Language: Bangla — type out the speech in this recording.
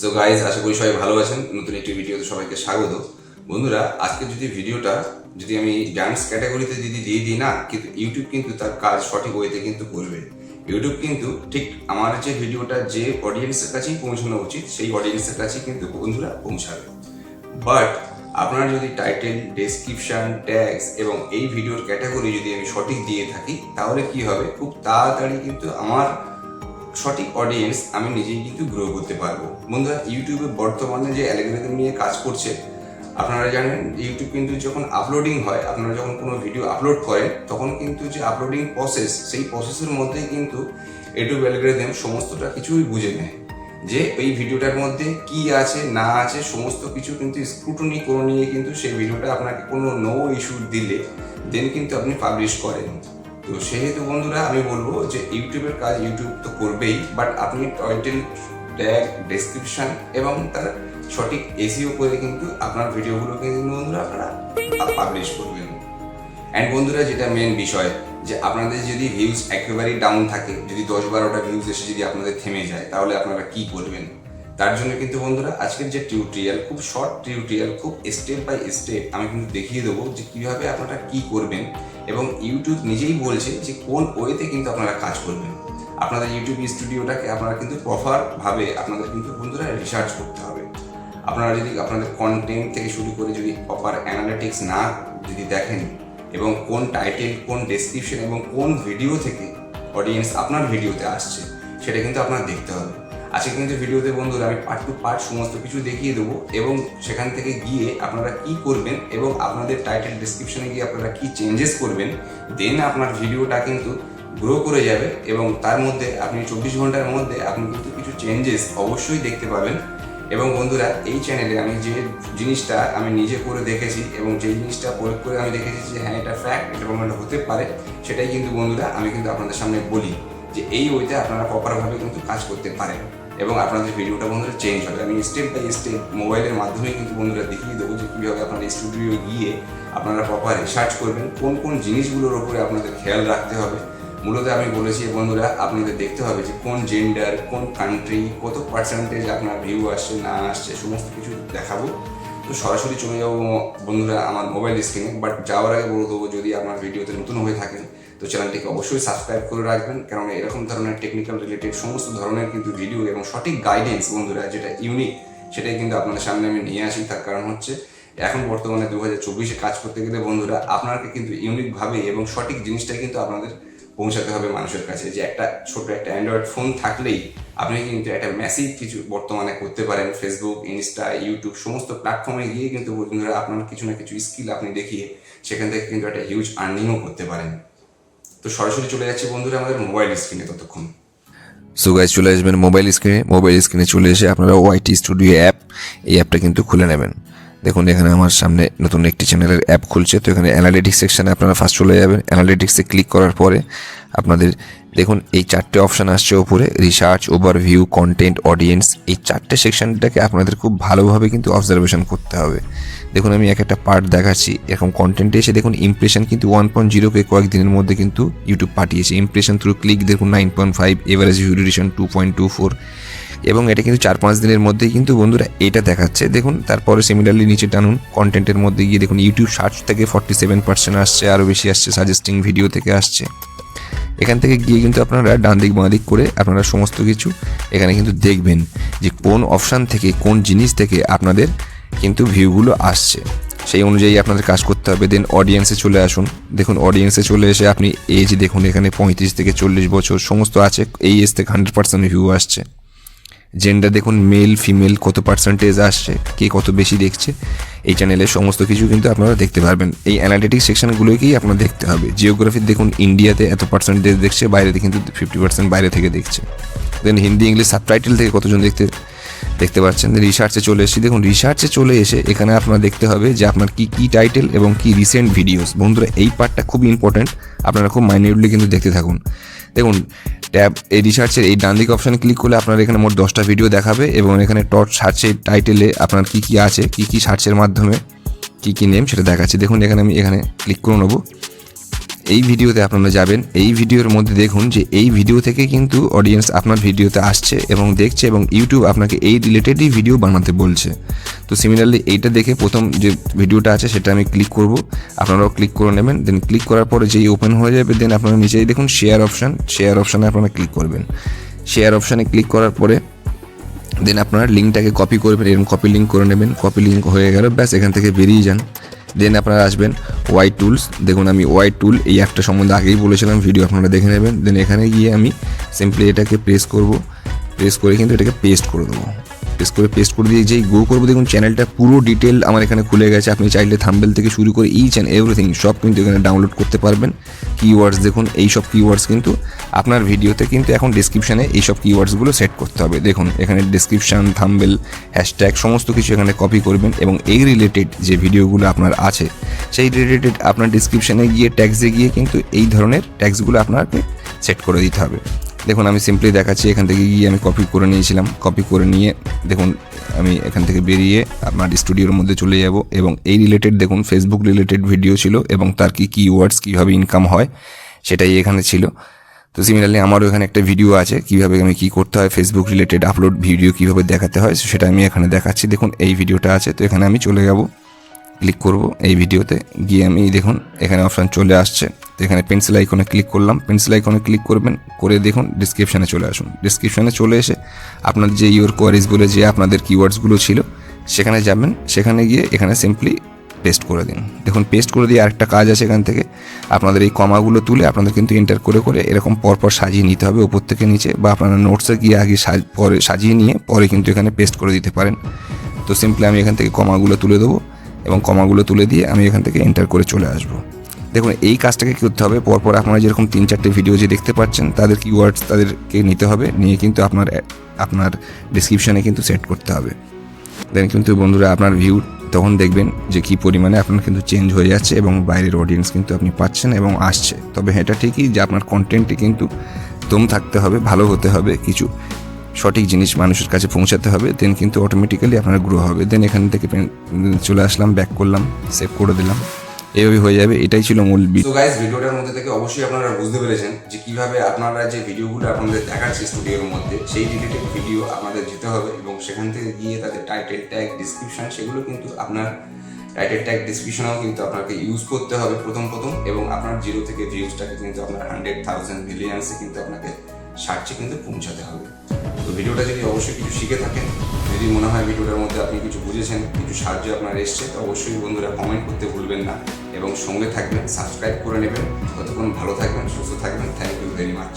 সো গাইজ আশা করি সবাই ভালো আছেন। নতুন একটি ভিডিওতে সবাইকে স্বাগত। বন্ধুরা, আজকে যদি ভিডিওটা যদি আমি ডান্স ক্যাটাগরিতে যদি দিয়ে দিই না, কিন্তু ইউটিউব কিন্তু তার কাজ সঠিক ওয়েতে কিন্তু করবে। ইউটিউব কিন্তু ঠিক আমার যে ভিডিওটা যে অডিয়েন্সের কাছেই পৌঁছানো উচিত, সেই অডিয়েন্সের কাছেই কিন্তু বন্ধুরা পৌঁছাবে। বাট আপনারা যদি টাইটেল ডেসক্রিপশন ট্যাগস এবং এই ভিডিওর ক্যাটাগরি যদি আমি সঠিক দিয়ে থাকি, তাহলে কি হবে? খুব তাড়াতাড়ি কিন্তু আমার সঠিক অডিয়েন্স আমি নিজেই কিন্তু গ্রো করতে পারব। বন্ধুরা ইউটিউবে বর্তমানে যে অ্যালগোরিদম নিয়ে কাজ করছে, আপনারা জানেন ইউটিউব কিন্তু যখন আপলোডিং হয়, আপনারা যখন কোনো ভিডিও আপলোড করেন, তখন কিন্তু যে আপলোডিং প্রসেস সেই প্রসেসের মধ্যেই কিন্তু ইউটিউব অ্যালগোরিদম সমস্তটা কিছুই বুঝে নেয়। যে এই ভিডিওটার মধ্যে কি আছে, না আছে, সমস্ত কিছু কিন্তু স্ক্রুটনি করে নিয়ে কিন্তু সেই ভিডিওটা আপনাকে কোনো নো ইস্যু দিলে দেন কিন্তু আপনি পাবলিশ করেন। তো সেহেতু বন্ধুরা আমি বলব যে ইউটিউবের কাজ ইউটিউব তো করবেই বাট আপনি টাইটেল ট্যাগ ডেসক্রিপশন এবং তার সঠিক এসিও করে কিন্তু আপনার ভিডিওগুলোকে কিন্তু বন্ধুরা আপনারা পাবলিশ করবেন। অ্যান্ড বন্ধুরা যেটা মেন বিষয়, যে আপনাদের যদি ভিউজ একেবারেই ডাউন থাকে, যদি দশ বারোটা ভিউজ এসে যদি আপনাদের থেমে যায়, তাহলে আপনারা কি করবেন? তার জন্য কিন্তু বন্ধুরা, আজকের যে টিউটোরিয়াল খুব শর্ট টিউটোরিয়াল খুব স্টেপ বাই স্টেপ আমি কিন্তু দেখিয়ে দেবো যে কীভাবে আপনারা কি করবেন এবং ইউটিউব নিজেই বলছে যে কোন ওয়েতে কিন্তু আপনারা কাজ করবেন। আপনাদের ইউটিউব স্টুডিওটাকে আপনারা কিন্তু প্রপারভাবে আপনাদের কিন্তু বন্ধুরা রিসার্চ করতে হবে। আপনারা যদি আপনাদের কন্টেন্ট থেকে শুরু করে যদি প্রপার অ্যানালিটিক্স না যদি দেখেন এবং কোন টাইটেল কোন ডেসক্রিপশন এবং কোন ভিডিও থেকে অডিয়েন্স আপনার ভিডিওতে আসছে, সেটা কিন্তু আপনার দেখতে হবে। আজকে কিন্তু ভিডিওতে বন্ধুরা আমি পার্ট টু পার্ট সমস্ত কিছু দেখিয়ে দেবো এবং সেখান থেকে গিয়ে আপনারা কি করবেন এবং আপনাদের টাইটেল ডেসক্রিপশনে গিয়ে আপনারা কি চেঞ্জেস করবেন দেন আপনার ভিডিওটা কিন্তু গ্রো করে যাবে এবং তার মধ্যে আপনি চব্বিশ ঘণ্টার মধ্যে আপনি কিন্তু কিছু চেঞ্জেস অবশ্যই দেখতে পাবেন। এবং বন্ধুরা, এই চ্যানেলে আমি যে জিনিসটা আমি নিজে করে দেখেছি এবং যে জিনিসটা প্রয়োগ করে আমি দেখেছি যে হ্যাঁ এটা ফ্যাক্ট এটা প্রমাণ হতে পারে, সেটাই কিন্তু বন্ধুরা আমি কিন্তু আপনাদের সামনে বলি যে এই ওইতে আপনারা প্রপারভাবে কিন্তু কাজ করতে পারেন। এবং আপনাদের ভিডিওটা বন্ধুরা চেঞ্জ হবে। আমি স্টেপ বাই স্টেপ মোবাইলের মাধ্যমে কিন্তু বন্ধুরা দেখিয়ে দেবো যে কীভাবে আপনার স্টুডিও গিয়ে আপনারা প্রপার রিসার্চ করবেন, কোন কোন জিনিসগুলোর ওপরে আপনাদের খেয়াল রাখতে হবে। মূলত আমি বলেছি বন্ধুরা, আপনাদের দেখতে হবে যে কোন জেন্ডার কোন কান্ট্রি কত পার্সেন্টেজ আপনার ভিউ আসছে, না আসছে, সমস্ত কিছু দেখাবো। তো সরাসরি চলে যাব বন্ধুরা আমার মোবাইল স্ক্রিনে বাট যাওয়ার আগে বলে দেবো, যদি আপনার ভিডিওতে নতুন হয়ে থাকেন তো চ্যানেলটিকে অবশ্যই সাবস্ক্রাইব করে রাখবেন। কারণ এরকম ধরনের টেকনিক্যাল রিলেটেড সমস্ত ধরনের কিন্তু ভিডিও এবং সঠিক গাইডেন্স বন্ধুরা যেটা ইউনিক সেটাই কিন্তু আপনাদের সামনে আমি নিয়ে আসি। তার কারণ হচ্ছে, এখন বর্তমানে দু হাজার চব্বিশে কাজ করতে গেলে বন্ধুরা, আপনাকে কিন্তু ইউনিকভাবে এবং সঠিক জিনিসটাই কিন্তু আপনাদের পৌঁছাতে হবে মানুষের কাছে। যে একটা ছোট একটা অ্যান্ড্রয়েড ফোন থাকলেই আপনি কিন্তু একটা ম্যাসিভ কিছু বর্তমানে করতে পারেন। ফেসবুক ইনস্টা ইউটিউব সমস্ত প্ল্যাটফর্মে গিয়ে কিন্তু বন্ধুরা আপনার কিছু না কিছু স্কিল আপনি দেখিয়ে সেখান থেকে কিন্তু একটা হিউজ আর্নিংও করতে পারেন। তো সরাসরি চলে যাচ্ছে বন্ধুরা আমাদের মোবাইল স্ক্রিনে ততক্ষণ। সো গাইজ চলে আসবেন মোবাইল স্ক্রিনে মোবাইল স্ক্রিনে চলে এসে আপনারা ওয়াইটি স্টুডিও অ্যাপ এই অ্যাপটা কিন্তু খুলে নেবেন। দেখুন, এখানে আমার সামনে নতুন একটি চ্যানেলের অ্যাপ খুলছে। তো এখানে অ্যানালিটিক্স সেকশানে আপনারা ফার্স্ট চলে যাবেন। অ্যানালিটিক্সে ক্লিক করার পরে আপনাদের, দেখুন, এই চারটে অপশান আসছে ওপরে রিসার্চ ওভারভিউ কন্টেন্ট অডিয়েন্স এই চারটে সেকশনটাকে আপনাদের খুব ভালোভাবে কিন্তু অবজারভেশন করতে হবে। দেখুন, আমি এক একটা পার্ট দেখাচ্ছি। এরকম কন্টেন্টে এসে দেখুন ইমপ্রেশন কিন্তু ওয়ান পয়েন্ট জিরোকে কয়েকদিনের মধ্যে কিন্তু ইউটিউব পাঠিয়েছে। ইমপ্রেশন থ্রু ক্লিক দেখুন nine point five average view duration two point two four এবং এটা কিন্তু চার পাঁচ দিনের মধ্যেই কিন্তু বন্ধুরা এটা দেখাচ্ছে। দেখুন, তারপরে সিমিলারলি নিচে টানুন কন্টেন্টের মধ্যে গিয়ে দেখুন ইউটিউব সার্চ থেকে ফর্টি সেভেন পার্সেন্ট আসছে, আরও বেশি আসছে সাজেস্টিং ভিডিও থেকে আসছে। এখান থেকে গিয়ে কিন্তু আপনারা ডান দিক বাঁ দিক করে আপনারা সমস্ত কিছু এখানে কিন্তু দেখবেন যে কোন অপশান থেকে, কোন জিনিস থেকে আপনাদের কিন্তু ভিউগুলো আসছে। সেই অনুযায়ী আপনাদের কাজ করতে হবে। দেন অডিয়েন্সে চলে আসুন। দেখুন অডিয়েন্সে চলে এসে আপনি এজ দেখুন, এখানে পঁয়ত্রিশ থেকে চল্লিশ বছর, সমস্ত আছে, এই এজ থেকে হান্ড্রেড পার্সেন্ট ভিউ আসছে। জেন্ডার দেখুন মেল ফিমেল কত পার্সেন্টেজ আসছে, কে কত বেশি দেখছে, এই চ্যানেলে সমস্ত কিছু কিন্তু আপনারা দেখতে পারবেন। এই অ্যানালিটিক সেকশনগুলোকেই আপনার দেখতে হবে। জিওগ্রাফি দেখুন ইন্ডিয়াতে এত পার্সেন্টেজ দেখছে, বাইরেতে কিন্তু ফিফটি পার্সেন্ট বাইরে থেকে দেখছে। দেন হিন্দি, ইংলিশ সাবটাইটেল থেকে কতজন দেখতে দেখতে পাচ্ছেন রিসার্চে চলে এসেছি। দেখুন রিসার্চে চলে এসে এখানে আপনার দেখতে হবে যে আপনার কি কি টাইটেল এবং কি রিসেন্ট ভিডিওস বন্ধুরা, এই পার্টটা খুব ইম্পর্ট্যান্ট আপনারা খুব মাইনিউটলি কিন্তু দেখতে থাকুন। দেখুন ট্যাব এই রিসার্চের এই ডান দিক অপশানে ক্লিক করলে আপনার এখানে মোট দশটা ভিডিও দেখাবে এবং এখানে টপ সার্চের টাইটেলে আপনার কি কি আছে, কি কি সার্চের মাধ্যমে, কি কি নেম সেটা দেখাচ্ছে। দেখুন, এখানে আমি এখানে ক্লিক করে নেব। এই ভিডিওতে আপনারা যাবেন। এই ভিডিওর মধ্যে দেখুন যে এই ভিডিও থেকে কিন্তু অডিয়েন্স আপনার ভিডিওতে আসছে এবং দেখছে এবং ইউটিউব আপনাকে এই রিলেটেডই ভিডিও বানাতে বলছে। তো সিমিলারলি এইটা দেখে প্রথম যে ভিডিওটা আছে সেটা আমি ক্লিক করব। আপনারাও ক্লিক করে নেবেন। দেন ক্লিক করার পরে যেই ওপেন হয়ে যাবে দেন আপনারা নিচেই দেখুন শেয়ার অপশান শেয়ার অপশানে আপনারা ক্লিক করবেন। শেয়ার অপশানে ক্লিক করার পরে দেন আপনারা লিঙ্কটাকে কপি করবেন। এরকম কপি লিঙ্ক করে নেবেন। কপি লিঙ্ক হয়ে গেল। ব্যাস, এখান থেকে বেরিয়ে যান। দেন আপনারা আসবেন ওয়াই টুলস দেখুন আমি ওয়াই টুল এই অ্যাপটা সম্বন্ধে আগেই বলেছিলাম ভিডিও আপনারা দেখে নেবেন। দেন এখানে গিয়ে আমি সিম্পলি এটাকে প্রেস করব। প্রেস করে কিন্তু এটাকে পেস্ট করে দেবো। পেস্ট করে পেস্ট করে দিয়ে যেই গো করব, দেখুন চ্যানেলটা পুরো ডিটেল আমার এখানে খুলে গেছে। আপনি চাইলে থাম্বেল থেকে শুরু করে ইচ অ্যান্ড এভরিথিং সব কিন্তু এখানে ডাউনলোড করতে পারবেন। কিওয়ার্ডস দেখুন এই সব কিওয়ার্ডস কিন্তু আপনার ভিডিওতে কিন্তু এখন ডিসক্রিপশানে এই সব কিওয়ার্ডসগুলো সেট করতে হবে। দেখুন, এখানে ডিসক্রিপশান থাম্বেল হ্যাশট্যাগ সমস্ত কিছু এখানে কপি করবেন এবং এই রিলেটেড যে ভিডিওগুলো আপনার আছে, সেই রিলেটেড আপনার ডিসক্রিপশানে গিয়ে ট্যাক্সে গিয়ে কিন্তু এই ধরনের ট্যাক্সগুলো আপনাকে সেট করে দিতে হবে। দেখুন, আমি সিম্পলি দেখাচ্ছি, এখান থেকে গিয়ে আমি কপি করে নিয়েছিলাম। কপি করে নিয়ে, দেখুন, আমি এখান থেকে বেরিয়ে আপনার স্টুডিওর মধ্যে চলে যাব এবং এই রিলেটেড দেখুন ফেসবুক রিলেটেড ভিডিও ছিল এবং তার কি কিওয়ার্ডস কীভাবে ইনকাম হয়, সেটাই এখানে ছিল। তো সিমিলারলি আমারও এখানে একটা ভিডিও আছে, কীভাবে আমি কী করতে হয় ফেসবুক রিলেটেড আপলোড ভিডিও কীভাবে দেখাতে হয়, সেটা আমি এখানে দেখাচ্ছি। দেখুন, এই ভিডিওটা আছে, তো এখানে আমি চলে যাব ক্লিক করব, এই ভিডিওতে গিয়ে আমি, দেখুন, এখানে অপশান চলে আসছে। তো এখানে পেন্সিল আইকনে ক্লিক করলাম। পেন্সিল আইকনে ক্লিক করবেন, করে দেখুন ডিসক্রিপশানে চলে আসুন। ডিসক্রিপশানে চলে এসে আপনার যে ইউর কোয়ারিজ বলে যে আপনাদের কিওয়ার্ডসগুলো ছিল, সেখানে যাবেন। সেখানে গিয়ে এখানে সিম্পলি পেস্ট করে দিন। দেখুন পেস্ট করে দিয়ে আরেকটা কাজ আছে এখান থেকে। আপনাদের এই কমাগুলো তুলে আপনাদের কিন্তু এন্টার করে করে এরকম পরপর সাজিয়ে নিতে হবে উপর থেকে নিচে বা আপনারা নোটসে গিয়ে আগে পরে সাজিয়ে নিয়ে পরে কিন্তু এখানে পেস্ট করে দিতে পারেন। তো সিম্পলি আমি এখান থেকে কমাগুলো তুলে দেবো এবং কমাগুলো তুলে দিয়ে আমি এখান থেকে এন্টার করে চলে আসব। দেখুন, এই কাজটাকে কী করতে হবে? পরপর আপনারা যেরকম তিন, চারটে ভিডিও যে দেখতে পাচ্ছেন, তাদের কিওয়ার্ডস তাদেরকে নিতে হবে। নিয়ে কিন্তু আপনার আপনার ডিসক্রিপশানে কিন্তু সেট করতে হবে। দেন কিন্তু বন্ধুরা, আপনার ভিউ তখন দেখবেন যে কী পরিমাণে আপনার কিন্তু চেঞ্জ হয়ে যাচ্ছে এবং বাইরের অডিয়েন্স কিন্তু আপনি পাচ্ছেন এবং আসছে। তবে এটা ঠিকই যে আপনার কন্টেন্টে কিন্তু দম থাকতে হবে, ভালো হতে হবে, কিছু সঠিক জিনিস মানুষের কাছে পৌঁছাতে হবে দেন কিন্তু অটোমেটিক্যালি আপনার গ্রো হবে। দেন এখান থেকে চলে আসলাম ব্যাক করলাম সেভ করে দিলাম। এইভাবে হয়ে যাবে, এটাই ছিল মূল বি তো ভিডিওটার মধ্যে থেকে অবশ্যই আপনারা বুঝতে পেরেছেন যে কীভাবে আপনারা যে ভিডিওগুলো আপনাদের দেখাচ্ছে স্টুডিওর মধ্যে, সেই রিলেটেড ভিডিও আপনাদের যেতে হবে এবং সেখান থেকে গিয়ে তাদের টাইটেল ট্যাগ ডিসক্রিপশন সেগুলো কিন্তু আপনার টাইটেল ট্যাগ ডিসক্রিপশনেও কিন্তু আপনাকে ইউজ করতে হবে প্রথম প্রথম এবং আপনার জিরো থেকে ভিউজটাকে কিন্তু আপনার হান্ড্রেড থাউজেন্ড মিলিয়ন্সে কিন্তু আপনাকে সার্চে কিন্তু পৌঁছাতে হবে। তো ভিডিওটা যদি অবশ্যই কিছু শিখে থাকেন, যদি মনে হয় ভিডিওটার মধ্যে আপনি কিছু বুঝেছেন, কিছু সাহায্য আপনার এসছে, তো অবশ্যই বন্ধুরা কমেন্ট করতে ভুলবেন না এবং সঙ্গে থাকবেন সাবস্ক্রাইব করে নেবেন। ততক্ষণ ভালো থাকবেন, সুস্থ থাকবেন। Thank you very much